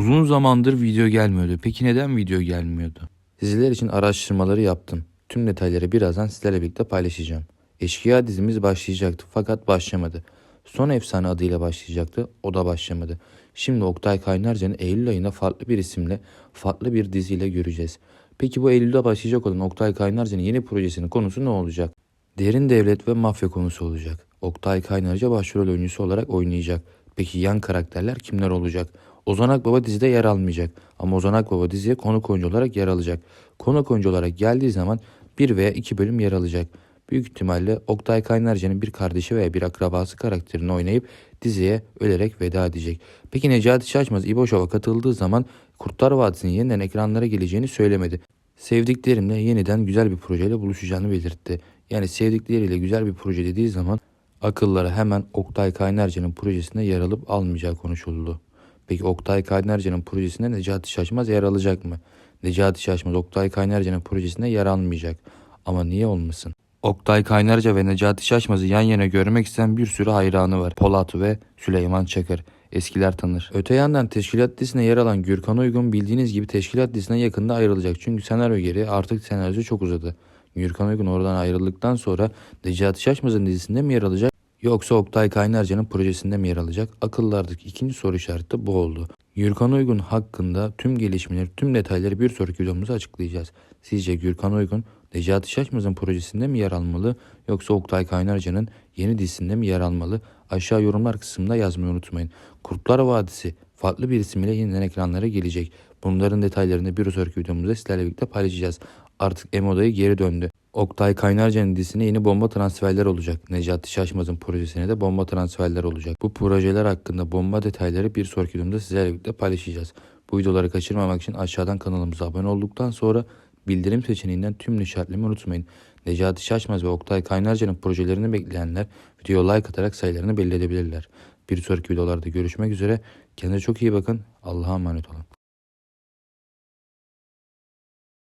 Uzun zamandır video gelmiyordu. Peki neden video gelmiyordu? Sizler için araştırmaları yaptım. Tüm detayları birazdan sizlerle birlikte paylaşacağım. Eşkıya dizimiz başlayacaktı fakat başlamadı. Son Efsane adıyla başlayacaktı, o da başlamadı. Şimdi Oktay Kaynarca'nın Eylül ayında farklı bir isimle, farklı bir diziyle göreceğiz. Peki bu Eylül'de başlayacak olan Oktay Kaynarca'nın yeni projesinin konusu ne olacak? Derin devlet ve mafya konusu olacak. Oktay Kaynarca başrol oyuncusu olarak oynayacak. Peki yan karakterler kimler olacak? Ozan Akbaba dizide yer almayacak. Ama Ozan Akbaba diziye konuk oyuncu olarak yer alacak. Konuk oyuncu olarak geldiği zaman bir veya iki bölüm yer alacak. Büyük ihtimalle Oktay Kaynarca'nın bir kardeşi veya bir akrabası karakterini oynayıp diziye ölerek veda edecek. Peki Necati Şaşmaz İbo Show'a katıldığı zaman Kurtlar Vadisi'nin yeniden ekranlara geleceğini söylemedi. Sevdiklerimle yeniden güzel bir projeyle buluşacağını belirtti. Yani sevdikleriyle güzel bir proje dediği zaman akıllara hemen Oktay Kaynarca'nın projesinde yer alıp almayacağı konuşuldu. Peki Oktay Kaynarca'nın projesinde Necati Şaşmaz yer alacak mı? Necati Şaşmaz Oktay Kaynarca'nın projesinde yer almayacak. Ama niye olmasın? Oktay Kaynarca ve Necati Şaşmaz'ı yan yana görmek isteyen bir sürü hayranı var. Polat ve Süleyman Çakır. Eskiler tanır. Öte yandan teşkilat dizisine yer alan Gürkan Uygun bildiğiniz gibi teşkilat dizisinden yakında ayrılacak. Çünkü senaryo geri artık senaryosu çok uzadı. Gürkan Uygun oradan ayrıldıktan sonra Necati Şaşmaz'ın dizisinde mi yer alacak? Yoksa Oktay Kaynarca'nın projesinde mi yer alacak? Akıllardaki ikinci soru işareti bu oldu. Gürkan Uygun hakkında tüm gelişmeleri, tüm detayları bir sonraki videomuzda açıklayacağız. Sizce Gürkan Uygun Necati Şaşmaz'ın projesinde mi yer almalı yoksa Oktay Kaynarca'nın yeni dizisinde mi yer almalı? Aşağı yorumlar kısmında yazmayı unutmayın. Kurtlar Vadisi farklı bir isimle yeniden ekranlara gelecek. Bunların detaylarını bir sonraki videomuzda sizlerle birlikte paylaşacağız. Artık Emoda'yı geri döndü. Oktay Kaynarca'nın dizisine yeni bomba transferler olacak. Necati Şaşmaz'ın projesine de bomba transferler olacak. Bu projeler hakkında bomba detayları bir sonraki videomda sizlerle birlikte paylaşacağız. Bu videoları kaçırmamak için aşağıdan kanalımıza abone olduktan sonra bildirim seçeneğinden tüm işaretlemeyi unutmayın. Necati Şaşmaz ve Oktay Kaynarca'nın projelerini bekleyenler videoya like atarak sayılarını belli edebilirler. Bir sonraki videolarda görüşmek üzere. Kendinize çok iyi bakın. Allah'a emanet olun.